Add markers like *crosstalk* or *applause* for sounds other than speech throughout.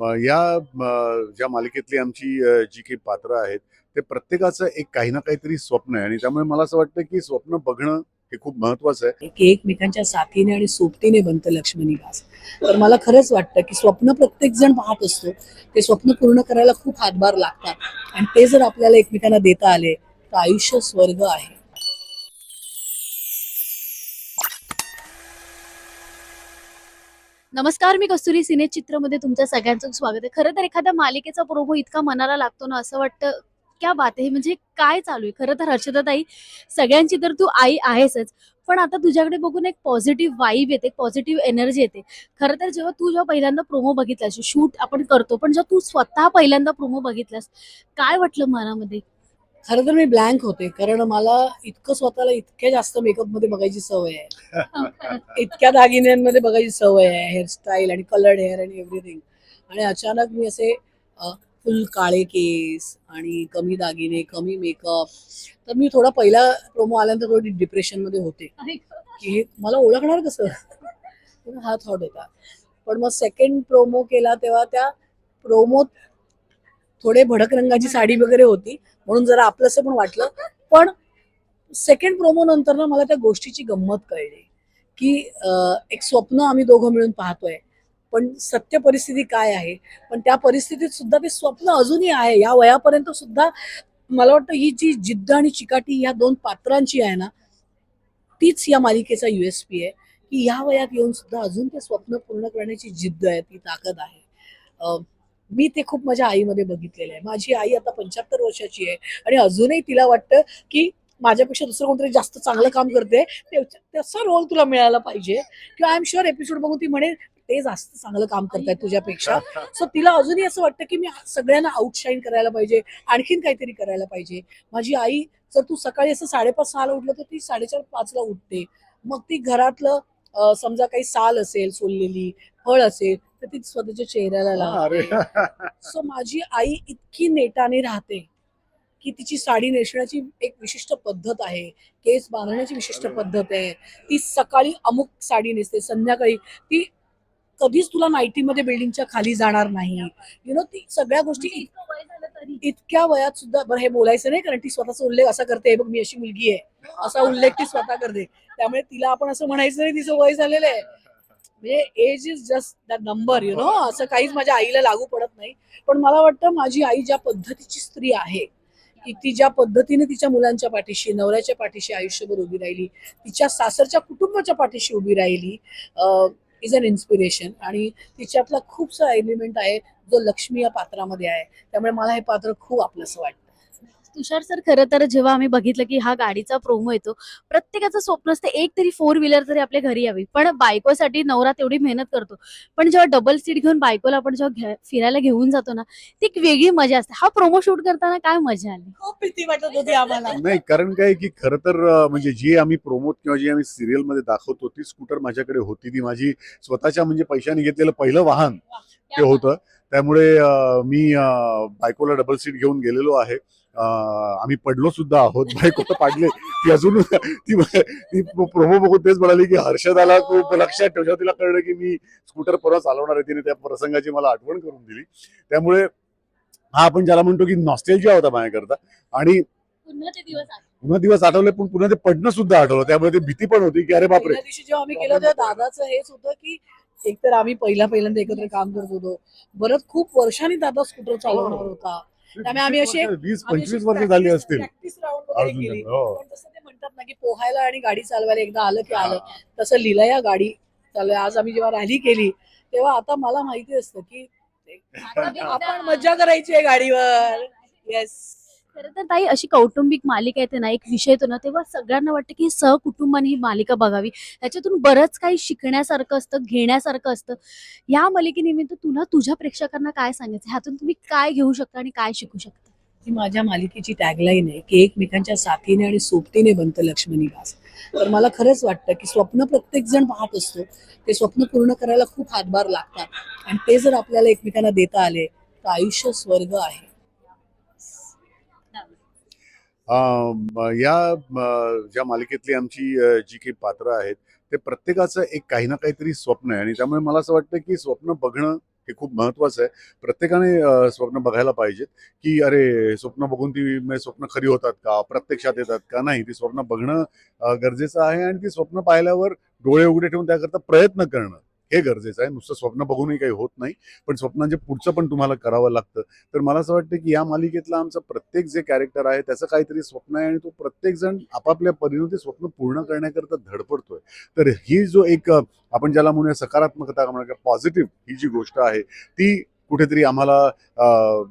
या ज्या मालिकेतली आमची जी काही पात्र आहेत ते प्रत्येकाचं एक काही ना काहीतरी स्वप्न आहे. आणि त्यामुळे मला असं वाटतं की स्वप्न बघणं हे खूप महत्वाचं आहे. की एकमेकांच्या साथीने आणि सोबतीने बनतं लक्ष्मणी वास तर मला खरंच वाटतं की स्वप्न प्रत्येक जण पाहत असतो. ते स्वप्न पूर्ण करायला खूप हातभार लागतात. आणि ते जर आपल्याला एकमेकांना देता आले तर आयुष्य स्वर्ग आहे. नमस्कार मी कस्तुरी सिने चित्रमध्ये तुमच्या सगळ्यांचं स्वागत आहे. खरं तर एखाद्या मालिकेचा प्रोमो इतका मनाला लागतो ना असं वाटतं क्या बात आहे म्हणजे काय चालू आहे? खरं तर हर्षदाताई सगळ्यांची तर तू आई आहेसच पण आता तुझ्याकडे बघून एक पॉझिटिव्ह वाईब येते पॉझिटिव्ह एनर्जी येते. खरं तर जेव्हा तू जेव्हा पहिल्यांदा प्रोमो बघितलास शूट आपण करतो पण जेव्हा तू स्वतः पहिल्यांदा प्रोमो बघितलास काय वाटलं मनामध्ये? खरं तर मी ब्लँक होते कारण मला इतकं स्वतःला इतक्या जास्त मेकअपमध्ये बघायची सवय आहे. *laughs* इतक्या दागिन्यांमध्ये बघायची सवय आहे हेअरस्टाईल आणि कलर्ड हेअर आणि एव्हरीथिंग आणि अचानक मी असे फुल काळे केस आणि कमी दागिने कमी मेकअप तर मी थोडा पहिला प्रोमो आल्यानंतर थोडी डिप्रेशनमध्ये होते. की हे मला ओळखणार कसं? हा थॉट होता. पण मग सेकंड प्रोमो केला तेव्हा त्या प्रोमोत थोडे भडक रंगाची साडी वगैरे होती म्हणून जरा आपलंसं पण वाटलं. पण सेकंड प्रोमो नंतर ना मला त्या गोष्टीची गंमत कळली की एक स्वप्न आम्ही दोघं मिळून पाहतोय. पण सत्य परिस्थिती काय आहे? पण त्या परिस्थितीत सुद्धा ते स्वप्न अजूनही आहे. या वयापर्यंत सुद्धा मला वाटतं ही जी जिद्द आणि चिकाटी या दोन पात्रांची आहे ना तीच या मालिकेचा युएसपी आहे की या वयात येऊन सुद्धा अजून ते स्वप्न पूर्ण करण्याची जिद्द आहे ती ताकद आहे. मी ते खूप माझ्या आईमध्ये बघितलेलं आहे. माझी आई आता पंच्याहत्तर वर्षाची आहे आणि अजूनही तिला वाटतं की माझ्यापेक्षा दुसरं कोणतरी जास्त चांगलं काम करते तसा रोल तुला मिळाला पाहिजे. किंवा आय एम शुअर एपिसोड बघून ती म्हणे ते जास्त चांगलं काम करतायत तुझ्यापेक्षा. सो तिला अजूनही असं वाटतं की मी सगळ्यांना आउटशाईन करायला पाहिजे आणखीन काहीतरी करायला पाहिजे. माझी आई जर तू सकाळी असं साडेपाच सहाला उठलं तर ती साडेचार पाचला उठते. मग ती घरातलं समजा काही साल असेल सोललेली फळ असेल तर ती स्वतःच्या चेहऱ्याला लावते. सो माझी आई इतकी नेटाने राहते की तिची साडी नेसण्याची एक विशिष्ट पद्धत आहे. केस बांधण्याची विशिष्ट. पद्धत आहे. ती सकाळी अमुक साडी नेसते संध्याकाळी ती कधीच तुला नाईटीमध्ये बिल्डिंगच्या खाली जाणार नाही. यु नो ती सगळ्या गोष्टी इतक्या वयात सुद्धा बरं हे बोलायचं नाही कारण ती स्वतःचा उल्लेख असा करते "हे बघ मी अशी मुलगी आहे. असा उल्लेख ती स्वतः करते. त्यामुळे तिला आपण असं म्हणायचं नाही तिचं वय झालेलं आहे. म्हणजे age is just that number you know असं काहीच माझ्या आईला लागू पडत नाही. पण मला वाटतं माझी आई ज्या पद्धतीची स्त्री आहे की ती ज्या पद्धतीने तिच्या मुलांच्या पाठीशी नवऱ्याच्या पाठीशी आयुष्यभर उभी राहिली तिच्या सासरच्या कुटुंबाच्या पाठीशी उभी राहिली इज अन इन्स्पिरेशन आणि तिच्यातला खूपसा एलिमेंट आहे जो लक्ष्मी या पात्रामध्ये आहे. त्यामुळे मला हे पात्र खूप आपलंसं वाटतं. तुषार सर खरं तर जेव्हा आम्ही बघितलं की हा गाडीचा प्रोमो येतो प्रत्येकाचं स्वप्न असतं एक तरी फोर व्हीलर तरी आपल्या घरी यावी पण बायकोसाठी नवरा तेवढी मेहनत करतो. पण जेव्हा डबल सीट घेऊन बायकोला आपण जेव्हा फिरायला घेऊन जातो ना ती एक वेगळी मजा असते. हा प्रोमो शूट करताना काय मजा आली? खूप भीती वाटत होती आम्हाला. नाही कारण काय की खरं तर म्हणजे जी आम्ही प्रोमोट किंवा जी आम्ही सिरियलमध्ये दाखवतो ती स्कूटर माझ्याकडे होती. ती माझी स्वतःच्या म्हणजे पैशाने घेतलेलं पहिलं वाहन ते होतं. त्यामुळे मी बायकोला डबल सीट घेऊन गेलेलो आहे. आम्ही पडलो सुद्धा आहोत. बायकोला पाडले? ती अजून ती ती प्रोमो बघून तेच म्हणाली की हर्षदाला तू लक्षात ठेव. जेव्हा तिला कळलं की मी स्कूटर परत चालवणार आहे तिने त्या प्रसंगाची मला आठवण करून दिली. त्यामुळे हा आपण ज्याला म्हणतो की नॉस्टेलजिया होता माझ्याकरता. आणि पुन्हा ते दिवस आले. पुन्हा दिवस आठवले पण पुन्हा ते पडणं सुद्धा आठवलं. त्यामुळे ते भीती पण होती की अरे बापरे. दिवशी जेव्हा आम्ही केलं तेव्हा दादाचं हेच होतं की एकतर आम्ही पहिला पहिल्यांदा एकत्र काम करत होतो. बरंच खूप वर्षांनी दादा स्कूटर चालवणार होता. त्यामुळे आम्ही असे- वीस पंचवीस वर्ष झाली असतील. प्रॅक्टिस राऊंड वगैरे अजून केली. हो. पण तसं ते म्हणतात ना की पोहायला आणि गाडी चालवायला एकदा आलं की आलं. तसं लिलया गाडी. चालवाय आज आम्ही जेव्हा रॅली केली तेव्हा आता मला माहिती असतं की आपण मज्जा करायची आहे गाडीवर. येस खरं तर ताई अशी कौटुंबिक मालिका येते ना एक विषय येतो ना तेव्हा सगळ्यांना वाटतं की सहकुटुंबाने ही मालिका बघावी. त्याच्यातून बरंच काही शिकण्यासारखं असतं घेण्यासारखं असतं. या मालिकेनिमित्त तुला तुझ्या प्रेक्षकांना काय सांगायचं? ह्यातून तुम्ही काय घेऊ शकता आणि काय शिकू शकता? ही माझ्या मालिकेची टॅगलाईन आहे की एकमेकांच्या साथीने आणि सोबतीने बनतं लक्ष्मणी भास तर मला खरंच वाटतं की स्वप्न प्रत्येक जण पाहत असतो. ते स्वप्न पूर्ण करायला खूप हातभार लागतात. आणि ते जर आपल्याला एकमेकांना देता आले तर आयुष्य स्वर्ग आहे. या ज्या मालिकेतली आमची जी काही पात्र आहेत ते प्रत्येकाचं एक काही ना काहीतरी स्वप्न आहे. आणि त्यामुळे मला असं वाटतं की स्वप्न बघणं हे खूप महत्वाचं आहे. प्रत्येकाने स्वप्न बघायला पाहिजेत की अरे स्वप्न बघून ती म्हणजे स्वप्न खरी होतात का? प्रत्यक्षात येतात का? नाही ती स्वप्न बघणं गरजेचं आहे. आणि ती स्वप्न पाहिल्यावर डोळे उघडे ठेवून त्याकरता प्रयत्न करणं. हे गरजेचं आहे. नुसतं स्वप्न बघूनही काही होत नाही. पण स्वप्नांचे पुढचं पण तुम्हाला करावं लागतं. तर मला असं वाटतं की या मालिकेतला आमचं प्रत्येक जे कॅरेक्टर आहे त्याचं काहीतरी स्वप्न आहे आणि तो प्रत्येक जण आपापल्या परीने ते स्वप्न पूर्ण करण्याकरता धडपडतोय. तर ही जो एक आपण ज्याला म्हणूया सकारात्मकता म्हणूया पॉझिटिव्ह ही जी गोष्ट आहे ती कुठेतरी आम्हाला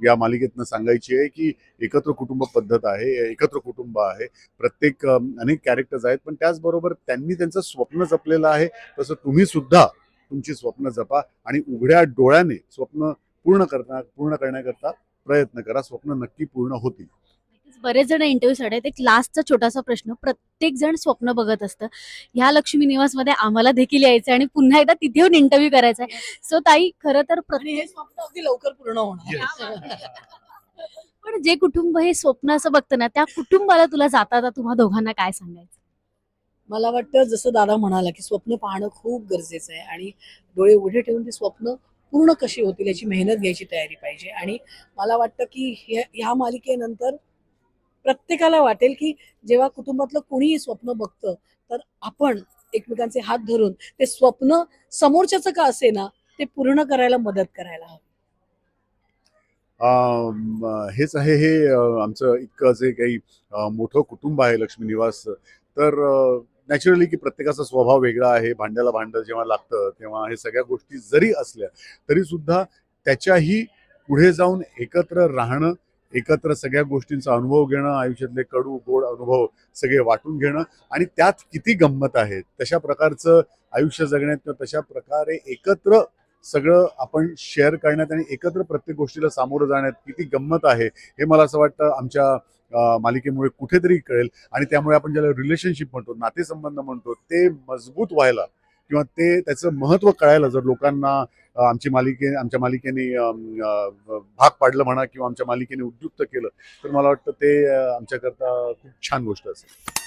या मालिकेतनं सांगायची आहे की एकत्र कुटुंब पद्धत आहे एकत्र कुटुंब आहे. प्रत्येक अनेक कॅरेक्टर्स आहेत. पण त्याचबरोबर त्यांनी त्यांचं स्वप्न जपलेलं आहे. तसं तुम्ही सुद्धा तुमची स्वप्न जपा आणि उघड्या डोळ्याने स्वप्न पूर्ण करता पूर्ण करण्याकरता प्रयत्न करा. स्वप्न नक्की पूर्ण होतील. बरेच जण इंटरव्ह्यूसाठी आहेत एक लास्टचा छोटासा प्रश्न. प्रत्येक जण स्वप्न बघत असतं. ह्या लक्ष्मी निवासमध्ये आम्हाला देखील यायचं आणि पुन्हा एकदा तिथे येऊन इंटरव्ह्यू करायचा आहे सो ताई खरं तर हे स्वप्न अगदी लवकर पूर्ण होणार. *laughs* पण जे कुटुंब हे स्वप्न असं बघतं ना त्या कुटुंबाला तुला जाता जाता तुम्हा दोघांना काय सांगायचं? मला वाटतं जसं दादा म्हणाला की स्वप्न पाहणं खूप गरजेचं आहे आणि डोळे उघडे ठेवून ती स्वप्न पूर्ण कशी होतील याची मेहनत घ्यायची तयारी पाहिजे. आणि मला वाटतं की ह्या मालिकेनंतर प्रत्येकाला वाटेल की जेव्हा कुटुंबातलं कुणीही स्वप्न बघतं तर आपण एकमेकांचे हात धरून ते स्वप्न समोरच्याचं का असे ना ते पूर्ण करायला मदत करायला हवी. हेच आहे हे आमचं इतकं जे काही मोठं कुटुंब आहे लक्ष्मी निवास तर नॅचरली की प्रत्येकाचा स्वभाव वेगळा आहे भांड्याला भांडं जेव्हा लागतं तेव्हा हे सगळ्या गोष्टी जरी असल्या तरी सुद्धा त्याच्याही पुढे जाऊन एकत्र राहणं एकत्र सगळ्या गोष्टींचा अनुभव घेणं आयुष्यातले कडू गोड अनुभव सगळे वाटून घेणं आणि त्यात किती गंमत आहे तशा प्रकारचं आयुष्य जगण्यात किंवा तशा प्रकारे एकत्र सगळं आपण शेअर करण्यात आणि एकत्र प्रत्येक गोष्टीला सामोरं जाण्यात किती गंमत आहे हे मला असं वाटतं आमच्या मालिकेमुळे कुठेतरी कळेल आणि त्यामुळे आपण ज्याला रिलेशनशिप म्हणतो नातेसंबंध म्हणतो ते मजबूत व्हायला किंवा ते त्याचं महत्त्व कळायला जर लोकांना आमची मालिके आमच्या मालिकेने भाग पाडलं म्हणा किंवा आमच्या मालिकेने उद्युक्त केलं तर मला वाटतं ते आमच्याकरता खूप छान गोष्ट असेल.